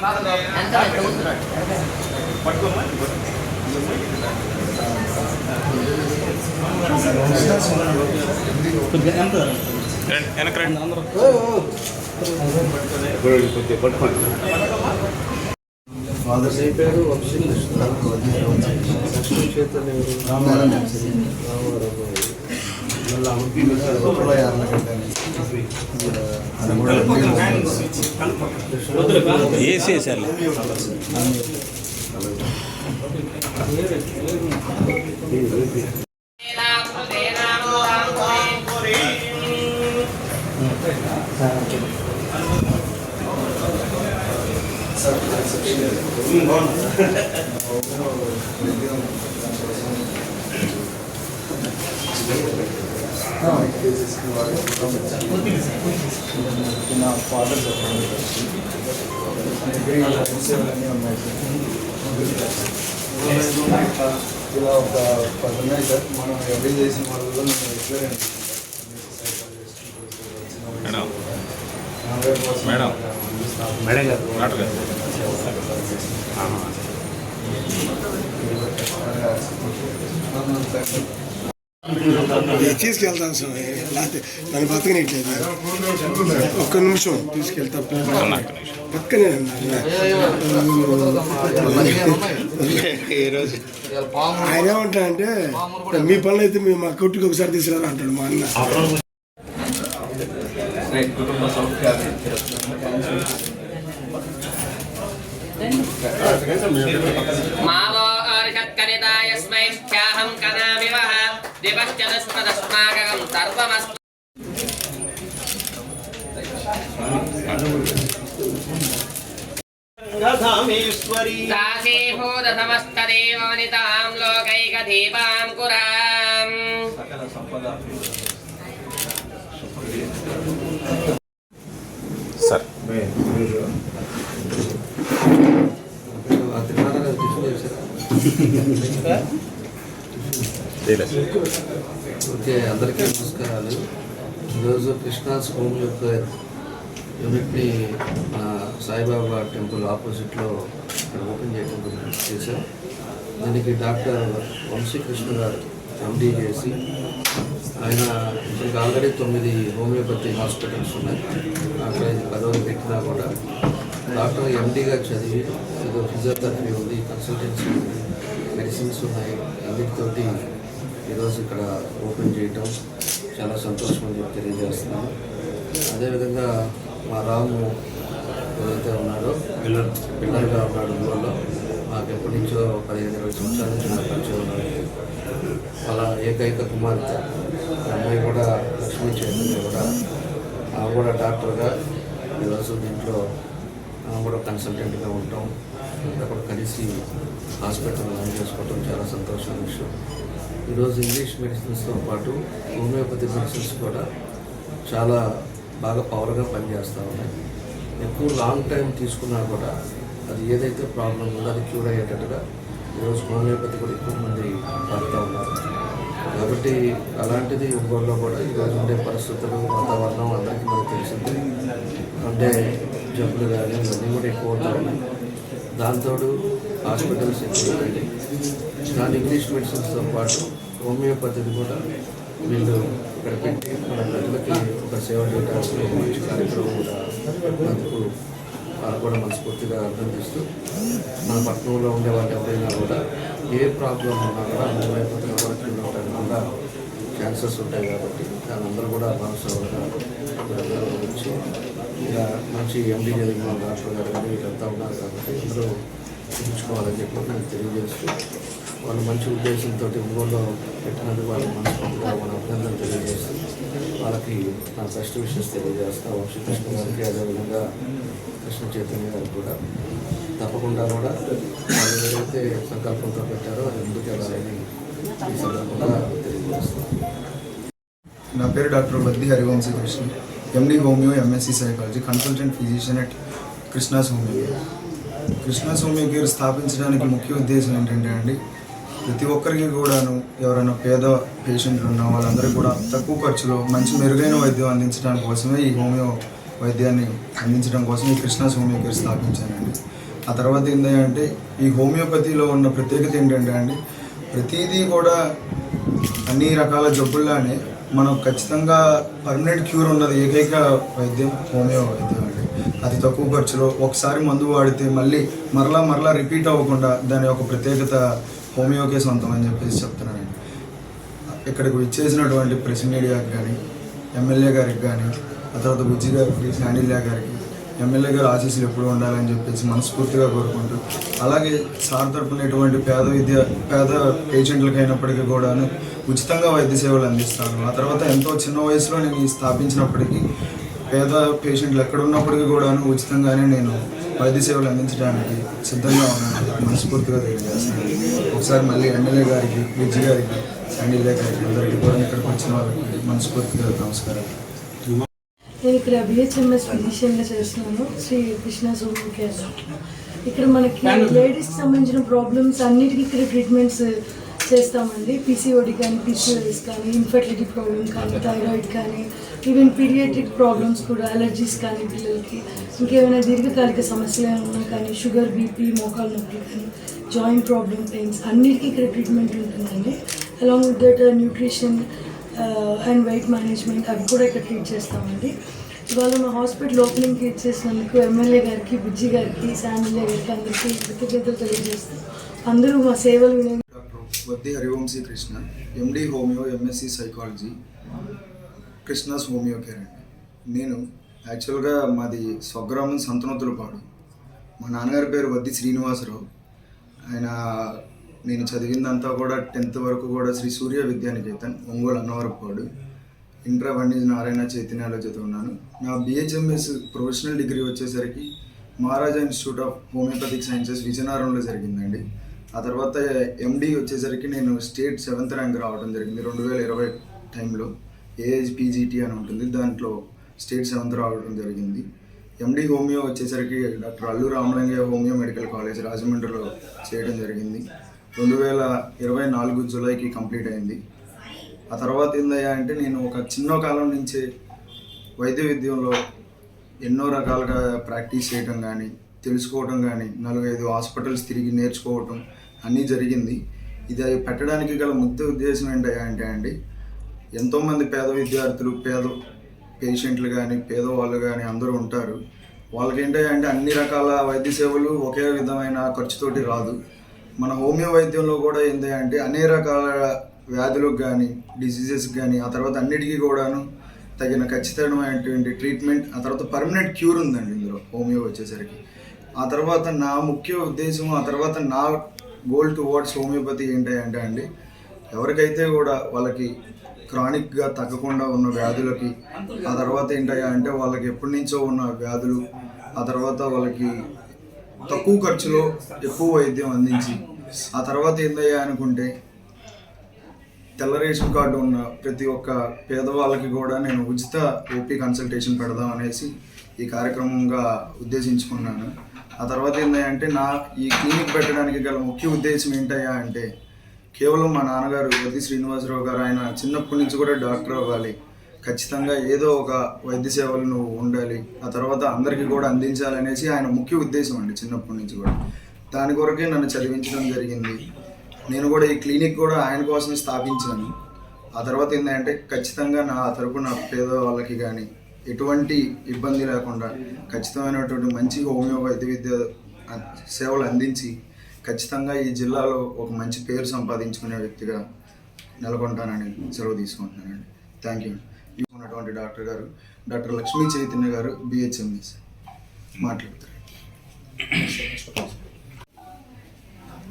Fathers అయిపోయారు వంశీ చదువుతున్నాడు వెనక రండి ఫాదర్ నీ పేరు వంశీ లక్ష్మీ చైతన్య రామారావు నా ఫాదర్ సేవలన్నీ ఉన్నాయి సార్ ఇలా ఒక పది ఉన్నాయి సార్ మనం ఎవరి చేసిన వాళ్ళలో మేము ఎట్లా మేడం. మేడం. మేడం గారు. డాక్టర్ గారు. తీసుకెళ్తాను స్వామి లేకపోతే నన్ను బతకనిట్లేదు ఒక్క నిమిషం తీసుకెళ్తా ఒక్క నిమిషం. పక్కనే ఈరోజు ఆయన ఏమంటా అంటే మీ పనులు అయితే మేము మా కొట్టుకు ఒకసారి తీసుకురా అంటాడు మా అన్న. మావో అర్షత్కనితాయస్మై ఖ్యాహం కనామివః దివశ్చదస్మదస్మాకం సర్వమస్మ దాసీభూత సమస్తదేవనితాం లోకైకదీపాం కురాం సార్ చేయలేదు ఓకే అందరికీ నమస్కారాలు. ఈరోజు కృష్ణాస్ హోమ్ యొక్క యూనిట్ని మన సాయిబాబా టెంపుల్ ఆపోజిట్లో ఇక్కడ ఓపెన్ చేయడం చేశాం. దీనికి డాక్టర్ వంశీకృష్ణ గారు ఎండీ చేసి ఆయన ఇప్పటికి ఆల్రెడీ తొమ్మిది హోమియోపతి హాస్పిటల్స్ ఉన్నాయి. అక్కడ ఇది పదవులు పెట్టినా కూడా డాక్టర్ ఎండీగా చదివి ఏదో ఫిజియోథెరపీ ఉంది కన్సల్టెన్సీ ఉంది మెడిసిన్స్ ఉన్నాయి అన్నిటితోటి ఈరోజు ఇక్కడ ఓపెన్ చేయటం చాలా సంతోషం అని చెప్పి తెలియజేస్తున్నాను. అదేవిధంగా మా రాము ఏదైతే ఉన్నాడో పిల్లర్ పిల్లర్గా ఉన్నాడు ఊళ్ళో మాకు ఎప్పటి నుంచో పదిహేను ఇరవై సంవత్సరాల నుంచి నాకు పరిచయం ఉన్నాడు. వాళ్ళ ఏకైక కుమార్తె. అమ్మాయి కూడా లక్ష్మీ చైతన్య కూడా. ఆమె కూడా డాక్టర్గా ఈరోజు దీంట్లో ఆమె కూడా కన్సల్టెంట్గా ఉంటాం. అంతా కూడా కలిసి హాస్పిటల్ రన్ చేసుకోవటం చాలా సంతోషం విషయం. ఈరోజు ఇంగ్లీష్ మెడిసిన్స్తో పాటు హోమియోపతి మెడిసిన్స్ కూడా చాలా బాగా పవర్గా పనిచేస్తూ ఉన్నాయి. ఎక్కువ లాంగ్ టైం తీసుకున్నా కూడా అది ఏదైతే ప్రాబ్లం ఉందో అది క్యూర్ అయ్యేటట్టుగా ఈరోజు హోమియోపతి కూడా ఎక్కువ మంది వాడుతూ ఉన్నారు. కాబట్టి అలాంటిది ఒంగోలులో కూడా ఈరోజు ఉండే పరిస్థితులు వాతావరణం అందరికీ మనకు తెలిసింది. అంటే జబ్బులు కానీ ఇవన్నీ కూడా ఎక్కువ అవుతూ ఉన్నాయి. దాంతో హాస్పిటల్స్ ఎక్కువ దాని ఇంగ్లీష్ మెడిసిన్స్తో పాటు హోమియోపతిని కూడా వీళ్ళు ఇక్కడ పెట్టి మన ప్రజలకి ఒక సేవ చేయడానికి మంచి కార్యక్రమం కూడా అందుకు వాళ్ళు కూడా మనస్ఫూర్తిగా చేస్తూ మన పట్టణంలో ఉండే వాళ్ళు ఎవరైనా కూడా ఏ ప్రాబ్లం ఉన్నా కూడా హోమియోపతి వరకు ఉండటానికి కూడా ఛాన్సెస్ ఉంటాయి కాబట్టి దాని అందరూ కూడా భాగస్వాములుగా మీరందరూ వచ్చి ఇలా మంచి ఎండి జరిగిన రాష్ట్రం డాక్టర్ గారు కానీ వీళ్ళంతా ఉన్నారు కాబట్టి అందరూ చూపించుకోవాలని చెప్పి నేను తెలియజేస్తూ వాళ్ళు మంచి ఉద్దేశంతో ఒంగోలులో పెట్టినందుకు వాళ్ళ మనస్ఫూర్తిగా మన అభినందనలు తెలియజేస్తూ వాళ్ళకి నా బెస్ట్ విషయస్ తెలియజేస్తా వంశీకృష్ణ గారికి అదేవిధంగా కృష్ణ చైతన్య గారికి కూడా తప్పకుండా కూడా వాళ్ళు ఏదైతే సంకల్పంతో పెట్టారో అది ముందుకు వెళ్ళాలని ఈ సందర్భంగా తెలియజేస్తాను నా పేరు doctor Baddi Harivamshi Krishna MD homeo MSc psychology consultant physician at Krishna's homeo care. Krishna's homeo care స్థాపించడానికి ముఖ్య ఉద్దేశం ఏంటంటే అండి ప్రతి ఒక్కరికి కూడాను ఎవరైనా పేద పేషెంట్లు ఉన్న వాళ్ళందరికీ కూడా తక్కువ ఖర్చులో మంచి మెరుగైన వైద్యం అందించడానికి కోసమే ఈ హోమియో వైద్యాన్ని అందించడం కోసం ఈ కృష్ణాస్ హోమియో కేర్ స్థాపించానండి ఆ తర్వాత ఏంటంటే ఈ హోమియోపతిలో ఉన్న ప్రత్యేకత ఏంటంటే అండి ప్రతిదీ కూడా అన్ని రకాల జబ్బుల్లానే మనం ఖచ్చితంగా పర్మనెంట్ క్యూర్ ఉన్నది ఏకైక వైద్యం హోమియో వైద్యం అండి. అతి తక్కువ ఖర్చులో ఒకసారి మందు వాడితే మళ్ళీ మరలా మరలా రిపీట్ అవ్వకుండా దాని యొక్క ప్రత్యేకత హోమియోకే సొంతం అని చెప్పేసి చెప్తున్నాను ఇక్కడికి విచ్చేసినటువంటి ప్రెస్ మీడియాకి కానీ ఎమ్మెల్యే గారికి కానీ ఆ తర్వాత బుజ్జి గారికి శాండిల్యా గారికి ఎమ్మెల్యే గారు ఆశీస్సులు ఎప్పుడు ఉండాలని చెప్పేసి మనస్ఫూర్తిగా కోరుకుంటూ అలాగే సార్ తరపున ఎటువంటి పేద విద్య పేద పేషెంట్లకు అయినప్పటికీ కూడాను ఉచితంగా వైద్య సేవలు అందిస్తాను ఆ తర్వాత ఎంతో చిన్న వయసులో నేను స్థాపించినప్పటికీ పేద పేషెంట్లు ఎక్కడ ఉన్నప్పటికీ కూడాను ఉచితంగానే నేను వైద్య సేవలు అందించడానికి సిద్ధంగా ఉన్నాను మనస్ఫూర్తిగా తెలియజేస్తాను ఒకసారి మళ్ళీ ఎమ్మెల్యే గారికి విజయ్ గారికి ఎమ్మెల్యే గారికి అందరికీ కూడా ఇక్కడికి వచ్చిన వాళ్ళకి మనస్ఫూర్తిగా నమస్కారం నేను ఇక్కడ బిహెచ్ఎంఎస్ ఫిజిషియన్గా చేస్తున్నాను. శ్రీ కృష్ణ సోమన్ కేర్ ఇక్కడ మనకి లేడీస్కి సంబంధించిన ప్రాబ్లమ్స్ అన్నిటికీ ఇక్కడ ట్రీట్మెంట్స్ చేస్తామండి. పీసీఓడి కానీ పీసీఓఎస్ కానీ ఇన్ఫర్టిలిటీ ప్రాబ్లమ్ కానీ థైరాయిడ్ కానీ ఈవెన్ పీరియాట్రిక్ ప్రాబ్లమ్స్ కూడా అలర్జీస్ కానీ పిల్లలకి. ఇంకేమైనా దీర్ఘకాలిక సమస్యలు ఏమైనా ఉన్నా కానీ షుగర్ బీపీ మోకాలు నొప్పులు కానీ జాయింట్ ప్రాబ్లమ్ పెయిన్స్ అన్నిటికీ ఇక్కడ ట్రీట్మెంట్ ఉంటుందండి. Along with that nutrition and weight management అవి కూడా ఇక్కడ ట్రీట్ చేస్తామండి. ఇవాళ మా హాస్పిటల్ ఓపెనింగ్కి ఇచ్చేసినందుకు ఎమ్మెల్యే గారికి బుజ్జి గారికి శాండిల్య గారికి అందరికీ కృతజ్ఞతలు తెలియజేస్తాం అందరూ మా సేవలు వినే doctor Vaddi Harivamshi Krishna MD homeo MSc psychology Krishna's homeo care అండి. నేను యాక్చువల్గా మాది స్వగ్రామం సంతనోతులపాడు మా నాన్నగారి పేరు వద్ది శ్రీనివాసరావు. ఆయన నేను చదివిందంతా కూడా టెన్త్ వరకు కూడా శ్రీ సూర్య విద్యానికేతన్ ఒంగోలు అన్నవరపాడు ఇంటర్ అవన్నీ నారాయణ చైతన్యాలో చదువున్నాను నా బిహెచ్ఎంఎస్ ప్రొఫెషనల్ డిగ్రీ వచ్చేసరికి Maharaja institute of homoeopathic sciences విజయనగరంలో జరిగిందండి. ఆ తర్వాత ఎండి వచ్చేసరికి నేను స్టేట్ సెవెంత్ ర్యాంక్ రావడం జరిగింది రెండు వేల ఇరవై టైంలో. ఏహెచ్పిజిటి పీజీటీ అని ఉంటుంది. దాంట్లో స్టేట్ సెవెంత్ రావడం జరిగింది. ఎండి హోమియో వచ్చేసరికి doctor Allu Ramalingaiah homeo medical college రాజమండ్రిలో చేయడం జరిగింది. రెండు వేల ఇరవై నాలుగు జూలైకి కంప్లీట్ అయింది. ఆ తర్వాత ఏందయ్యా అంటే నేను ఒక చిన్న కాలం నుంచే వైద్య విద్యంలో ఎన్నో రకాలుగా ప్రాక్టీస్ చేయటం కానీ తెలుసుకోవటం కానీ నలుగైదు హాస్పిటల్స్ తిరిగి నేర్చుకోవటం అన్నీ జరిగింది. ఇది అవి పెట్టడానికి గల ముఖ్య ఉద్దేశం ఏంటయ్యా అంటే అండి ఎంతోమంది పేద విద్యార్థులు పేద పేషెంట్లు కానీ పేదవాళ్ళు కానీ అందరూ ఉంటారు. వాళ్ళకి అంటే అన్ని రకాల వైద్య సేవలు ఒకే విధమైన ఖర్చుతోటి రాదు. మన హోమియో వైద్యంలో కూడా ఏంటి అంటే అన్ని రకాల వ్యాధులకు కానీ డిసీజెస్కి కానీ ఆ తర్వాత అన్నిటికీ కూడాను తగిన ఖచ్చితమైనటువంటి ట్రీట్మెంట్ ఆ తర్వాత పర్మనెంట్ క్యూర్ ఉందండి ఇందులో హోమియో వచ్చేసరికి. ఆ తర్వాత నా ముఖ్య ఉద్దేశం ఆ తర్వాత నా గోల్ టువర్డ్స్ హోమియోపతి ఏంటంటే అండి ఎవరికైతే కూడా వాళ్ళకి క్రానిక్గా తగ్గకుండా ఉన్న వ్యాధులకి ఆ తర్వాత ఏంటయ్యా అంటే వాళ్ళకి ఎప్పటి నుంచో ఉన్న వ్యాధులు ఆ తర్వాత వాళ్ళకి తక్కువ ఖర్చులో ఎక్కువ వైద్యం అందించి ఆ తర్వాత ఏందయ్యా అనుకుంటే తెల్ల రేషన్ కార్డు ఉన్న ప్రతి ఒక్క పేదవాళ్ళకి కూడా నేను ఉచిత ఓపీ కన్సల్టేషన్ పెడదాం అనేసి ఈ కార్యక్రమంగా ఉద్దేశించుకున్నాను. ఆ తర్వాత ఏంటంటే నా ఈ క్లినిక్ పెట్టడానికి గల ముఖ్య ఉద్దేశం ఏంటయ్యా అంటే కేవలం మా నాన్నగారు వద్ది శ్రీనివాసరావు గారు ఆయన చిన్నప్పటి నుంచి కూడా డాక్టర్ అవ్వాలి. ఖచ్చితంగా ఏదో ఒక వైద్య సేవలు నువ్వు ఉండాలి. ఆ తర్వాత అందరికీ కూడా అందించాలనేసి ఆయన ముఖ్య ఉద్దేశం అండి చిన్నప్పటి నుంచి కూడా. దాని కొరకే నన్ను చదివించడం జరిగింది. నేను కూడా ఈ క్లినిక్ కూడా ఆయన కోసం స్థాపించాను. ఆ తర్వాత ఏంటంటే ఖచ్చితంగా నా తరపున పేద వాళ్ళకి కానీ ఎటువంటి ఇబ్బంది లేకుండా ఖచ్చితమైనటువంటి మంచి హోమియో వైద్య విద్య సేవలు అందించి ఖచ్చితంగా ఈ జిల్లాలో ఒక మంచి పేరు సంపాదించుకునే వ్యక్తిగా నెలకొంటానని సెలవు తీసుకుంటున్నానండి. థ్యాంక్ యూ ఉన్నటువంటి డాక్టర్ గారు డాక్టర్ లక్ష్మీ చైతన్య గారు బిహెచ్ఎంఎస్ మాట్లాడతారు.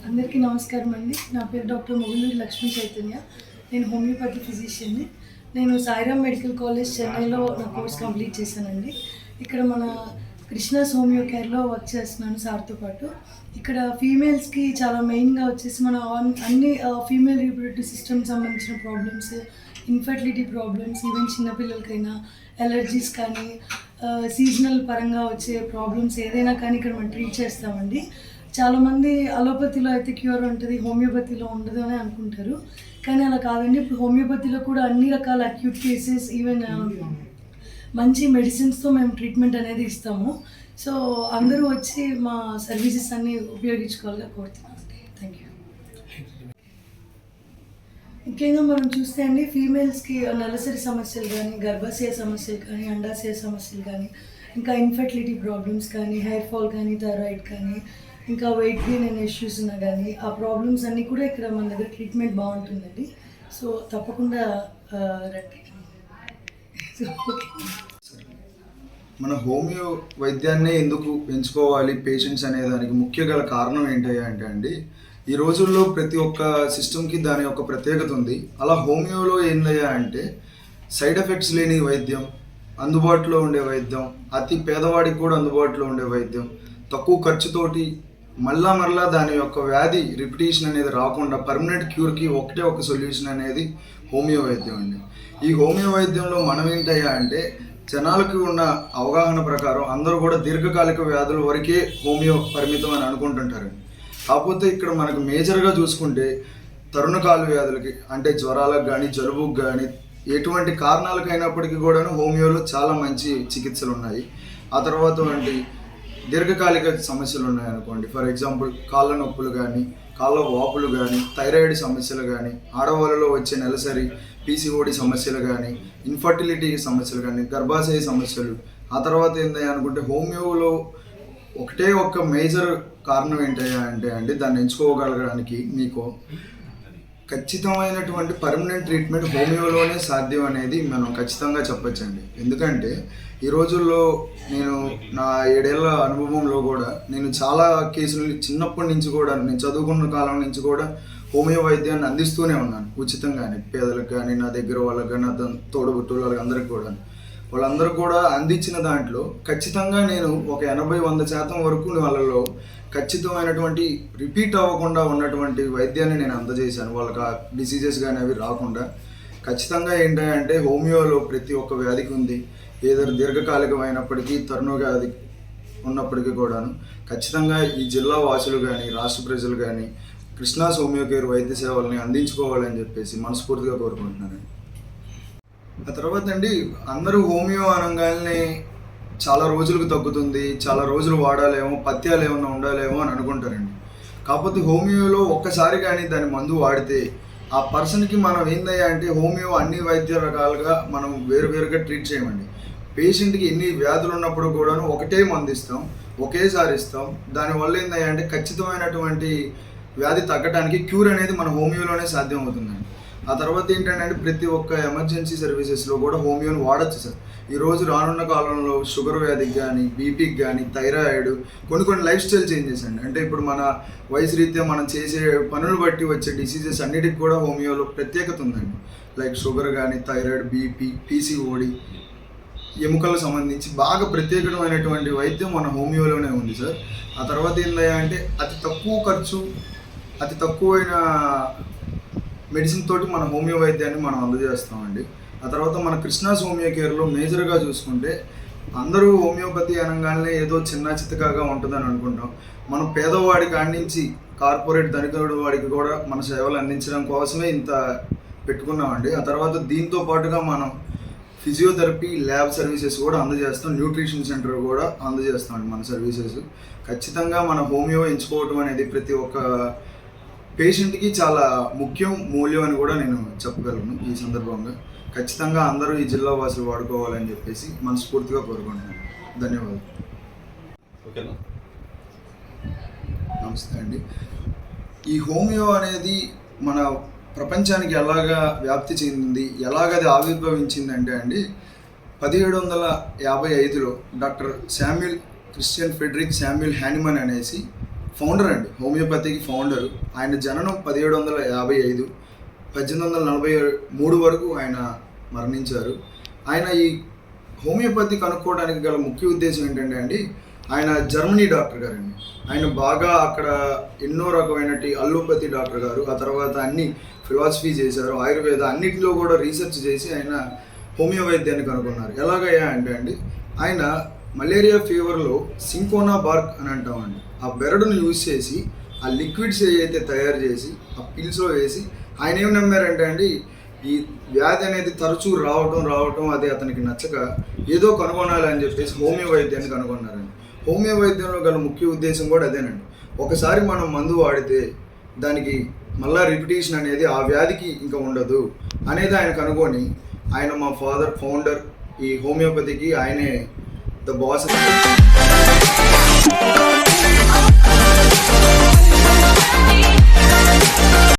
అందరికీ నమస్కారం అండి. నా పేరు డాక్టర్ మొగులూరి లక్ష్మీ చైతన్య. నేను హోమియోపతి ఫిజిషియన్ని. నేను సాయిరామ్ మెడికల్ కాలేజ్ చెన్నైలో నా కోర్స్ కంప్లీట్ చేశానండి. ఇక్కడ మన కృష్ణ సోమియో కేర్లో వర్క్ చేస్తున్నాను సార్తో పాటు. ఇక్కడ ఫీమేల్స్కి చాలా మెయిన్గా వచ్చేసి మన ఆన్- అన్ని ఫీమేల్ రీప్రొడక్టివ్ సిస్టమ్ సంబంధించిన ప్రాబ్లమ్స్ ఇన్ఫర్టిలిటీ ప్రాబ్లమ్స్ ఈవెన్ చిన్నపిల్లలకైనా ఎలర్జీస్ కానీ సీజనల్ పరంగా వచ్చే ప్రాబ్లమ్స్ ఏదైనా కానీ ఇక్కడ మనం ట్రీట్ చేస్తామండి. చాలామంది అలోపతిలో అయితే క్యూర్ ఉంటుంది హోమియోపతిలో ఉండదు అని అనుకుంటారు. కానీ అలా కాదండి ఇప్పుడు హోమియోపతిలో కూడా అన్ని రకాల అక్యూట్ కేసెస్ ఈవెన్ మంచి మెడిసిన్స్తో మేము ట్రీట్మెంట్ అనేది ఇస్తాము. సో అందరూ వచ్చి మా సర్వీసెస్ అన్ని ఉపయోగించుకోవాలని కోరుతున్నాం అండి థ్యాంక్ యూ ముఖ్యంగా మనం చూస్తే అండి ఫీమేల్స్కి నలసరి సమస్యలు కానీ గర్భాశయ సమస్యలు కానీ అండాశయ సమస్యలు కానీ ఇంకా ఇన్ఫర్టిలిటీ ప్రాబ్లమ్స్ కానీ హెయిర్ ఫాల్ కానీ థైరాయిడ్ కానీ ఇంకా వెయిట్ గెయిన్ అనే ఇష్యూస్ ఉన్నా కానీ ఆ ప్రాబ్లమ్స్ అన్నీ కూడా ఇక్కడ మన దగ్గర ట్రీట్మెంట్ బాగుంటుందండి. సో తప్పకుండా రండి. మన హోమియో వైద్యాన్నే ఎందుకు ఎంచుకోవాలి? పేషెంట్స్ అనే దానికి ముఖ్య గల కారణం ఏంటయ్యా అంటే అండి ఈ రోజుల్లో ప్రతి ఒక్క సిస్టమ్కి దాని యొక్క ప్రత్యేకత ఉంది. అలా హోమియోలో ఏందయ్యా అంటే సైడ్ ఎఫెక్ట్స్ లేని వైద్యం అందుబాటులో ఉండే వైద్యం అతి పేదవాడికి కూడా అందుబాటులో ఉండే వైద్యం తక్కువ ఖర్చుతోటి మళ్ళా మళ్ళా దాని యొక్క వ్యాధి రిపిటేషన్ అనేది రాకుండా పర్మనెంట్ క్యూర్కి ఒకటే ఒక సొల్యూషన్ అనేది హోమియో వైద్యం అండి. ఈ హోమియో వైద్యంలో మనం ఏంటయ్యా అంటే జనాలకి ఉన్న అవగాహన ప్రకారం అందరూ కూడా దీర్ఘకాలిక వ్యాధుల వరకే హోమియో పరిమితం అని అనుకుంటుంటారు కాకపోతే ఇక్కడ మనకు మేజర్గా చూసుకుంటే తరుణకాల వ్యాధులకి అంటే జ్వరాలకు కానీ జలుబుకు కానీ ఎటువంటి కారణాలకైనప్పటికీ కూడాను హోమియోలో చాలా మంచి చికిత్సలు ఉన్నాయి. ఆ తర్వాత వంటి దీర్ఘకాలిక సమస్యలు ఉన్నాయనుకోండి. ఫర్ ఎగ్జాంపుల్ కాళ్ళ నొప్పులు కానీ కాళ్ళ వాపులు కానీ థైరాయిడ్ సమస్యలు కానీ ఆడవాళ్ళలో వచ్చే నెలసరి పీసీఓడి సమస్యలు కానీ ఇన్ఫర్టిలిటీ సమస్యలు కానీ గర్భాశయ సమస్యలు. ఆ తర్వాత ఏంటి అనుకుంటే హోమియోలో ఒకటే ఒక్క మేజర్ కారణం ఏంటయ్యా అంటే అండి దాన్ని ఎంచుకోగలగడానికి మీకు ఖచ్చితమైనటువంటి పర్మనెంట్ ట్రీట్మెంట్ హోమియోలోనే సాధ్యం అనేది మనం ఖచ్చితంగా చెప్పొచ్చండి. ఎందుకంటే ఈ రోజుల్లో నేను నా ఏడేళ్ళ అనుభవంలో కూడా నేను చాలా కేసులు చిన్నప్పటి నుంచి కూడా నేను చదువుకున్న కాలం నుంచి కూడా హోమియో వైద్యాన్ని అందిస్తూనే ఉన్నాను. ఉచితంగానే పేదలకు కానీ నా దగ్గర వాళ్ళకి కానీ నా తోడబుట్టు వాళ్ళకి అందరికి కూడా వాళ్ళందరూ కూడా అందించిన దాంట్లో ఖచ్చితంగా నేను ఒక ఎనభై వంద శాతం వరకు వాళ్ళలో ఖచ్చితమైనటువంటి రిపీట్ అవ్వకుండా ఉన్నటువంటి వైద్యాన్ని నేను అందజేశాను. వాళ్ళకి ఆ డిసీజెస్ కానీ అవి రాకుండా ఖచ్చితంగా ఏంటంటే హోమియోలో ప్రతి ఒక్క వ్యాధికి ఉంది. ఏదైనా దీర్ఘకాలికమైనప్పటికీ తరుణ వ్యాధి ఉన్నప్పటికీ కూడాను ఖచ్చితంగా ఈ జిల్లా వాసులు కానీ రాష్ట్ర ప్రజలు కానీ కృష్ణాస్ హోమియో కేర్ వైద్య సేవల్ని అందించుకోవాలని చెప్పేసి మనస్ఫూర్తిగా కోరుకుంటున్నానండి. ఆ తర్వాత అండి అందరూ హోమియో అనగానే చాలా రోజులకు తగ్గుతుంది చాలా రోజులు వాడాలేమో పత్యాలు ఏమన్నా ఉండాలేమో అని అనుకుంటారండి. కాకపోతే హోమియోలో ఒక్కసారి కానీ దాని మందు వాడితే ఆ పర్సన్కి మనం ఏందయ్యా అంటే హోమియో అన్ని వైద్య రకాలుగా మనం వేరువేరుగా ట్రీట్ చేయమండి. పేషెంట్కి ఎన్ని వ్యాధులు ఉన్నప్పుడు కూడాను ఒకటే మందు ఇస్తాం ఒకేసారి ఇస్తాం. దానివల్ల ఏందయ్యా అంటే ఖచ్చితమైనటువంటి వ్యాధి తగ్గడానికి క్యూర్ అనేది మన హోమియోలోనే సాధ్యం అవుతుందండి. ఆ తర్వాత ఏంటంటే ప్రతి ఒక్క ఎమర్జెన్సీ సర్వీసెస్లో కూడా హోమియోని వాడచ్చు సార్. ఈరోజు రానున్న కాలంలో షుగర్ వ్యాధికి కానీ బీపీకి కానీ థైరాయిడ్ కొన్ని కొన్ని లైఫ్ స్టైల్ చేంజెస్ అండి. అంటే ఇప్పుడు మన వయసు రీత్యా మనం చేసే పనులు బట్టి వచ్చే డిసీజెస్ అన్నిటికి కూడా హోమియోలో ప్రత్యేకత ఉందండి. లైక్ షుగర్ కానీ థైరాయిడ్ బీపీ పీసీఓడి ఎముకలకు సంబంధించి బాగా ప్రత్యేకమైనటువంటి వైద్యం మన హోమియోలోనే ఉంది సార్. ఆ తర్వాత ఏందయ్యా అంటే అతి తక్కువ ఖర్చు అతి తక్కువైన మెడిసిన్ తోటి మన హోమియో వైద్యాన్ని మనం అందజేస్తామండి. ఆ తర్వాత మన కృష్ణాస్ హోమియో కేర్లో మేజర్గా చూసుకుంటే అందరూ హోమియోపతి అనగానే ఏదో చిన్న చిత్తకాగా ఉంటుందని అనుకుంటాం. మనం పేదవాడి అందించి కార్పొరేట్ ధనికుడు వాడికి కూడా మన సేవలు అందించడం కోసమే ఇంత పెట్టుకున్నామండి. ఆ తర్వాత దీంతో పాటుగా మనం ఫిజియోథెరపీ ల్యాబ్ సర్వీసెస్ కూడా అందజేస్తాం. న్యూట్రిషన్ సెంటర్ కూడా అందజేస్తామండి మన సర్వీసెస్. ఖచ్చితంగా మన హోమియో ఎంచుకోవటం అనేది ప్రతి ఒక్క పేషెంట్కి చాలా ముఖ్యం మూల్యం అని కూడా నేను చెప్పగలను ఈ సందర్భంగా. ఖచ్చితంగా అందరూ ఈ జిల్లా వాసులు వాడుకోవాలని చెప్పేసి మనస్ఫూర్తిగా కోరుకుంటున్నాను. ధన్యవాదాలు. ఓకేనా? నమస్తే అండి. ఈ హోమియో అనేది మన ప్రపంచానికి ఎలాగా వ్యాప్తి చెందింది ఎలాగ అది ఆవిర్భవించింది అంటే అండి పదిహేడు వందల యాభై ఐదులో doctor Samuel Christian Friedrich Samuel Hahnemann అనేసి ఫౌండర్ అండి హోమియోపతికి ఫౌండర్. ఆయన జననం పదిహేడు వందల యాభై ఐదు పద్దెనిమిది వందల నలభై మూడు వరకు ఆయన మరణించారు. ఆయన ఈ హోమియోపతి కనుక్కోవడానికి గల ముఖ్య ఉద్దేశం ఏంటంటే అండి ఆయన జర్మనీ డాక్టర్ గారండి. ఆయన బాగా అక్కడ ఎన్నో రకమైనటి అల్లోపతి డాక్టర్ గారు ఆ తర్వాత అన్ని ఫిలాసఫీ చేశారు ఆయుర్వేద అన్నిటిలో కూడా రీసెర్చ్ చేసి ఆయన హోమియో వైద్యాన్ని కనుగొన్నారు. ఎలాగయ్యా అంటే అండి ఆయన మలేరియా ఫీవర్లో సింకోనా బార్క్ అని అంటామండి. ఆ బెరడును యూజ్ చేసి ఆ లిక్విడ్స్ ఏవైతే తయారు చేసి ఆ పిల్స్లో వేసి ఆయన ఏం నమ్మారంటే అండి ఈ వ్యాధి అనేది తరచూ రావటం రావటం అది అతనికి నచ్చక ఏదో కనుగొనాలి అని చెప్పేసి హోమియో వైద్యాన్ని కనుగొన్నారండి. హోమియో వైద్యంలో గల ముఖ్య ఉద్దేశం కూడా అదేనండి. ఒకసారి మనం మందు వాడితే దానికి మళ్ళా రిపిటేషన్ అనేది ఆ వ్యాధికి ఇంకా ఉండదు అనేది ఆయన కనుగొని ఆయన మా ఫాదర్ ఫౌండర్ ఈ హోమియోపతికి ఆయనే ద బాస్. me.